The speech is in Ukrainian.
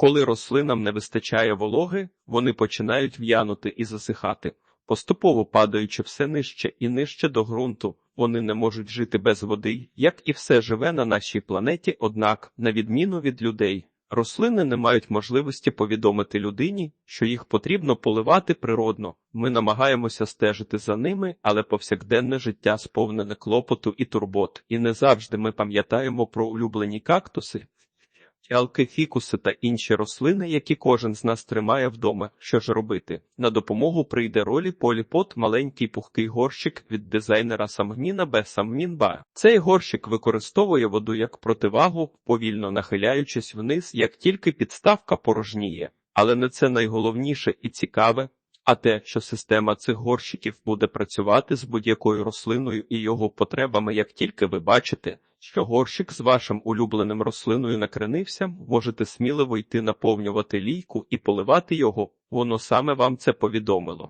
Коли рослинам не вистачає вологи, вони починають в'янути і засихати, поступово падаючи все нижче і нижче до ґрунту. Вони не можуть жити без води, як і все живе на нашій планеті, однак, на відміну від людей, рослини не мають можливості повідомити людині, що їх потрібно поливати природно. Ми намагаємося стежити за ними, але повсякденне життя сповнене клопоту і турбот, і не завжди ми пам'ятаємо про улюблені кактуси. Фіалки, фікуси та інші рослини, які кожен з нас тримає вдома. Що ж робити? На допомогу прийде ролі поліпот маленький пухкий горщик від дизайнера Самгніна Б. Цей горщик використовує воду як противагу, повільно нахиляючись вниз, як тільки підставка порожніє. Але не це найголовніше і цікаве, а те, що система цих горщиків буде працювати з будь-якою рослиною і його потребами, як тільки ви бачите, що горщик з вашим улюбленим рослиною накренився, можете сміливо йти наповнювати лійку і поливати його, воно саме вам це повідомило.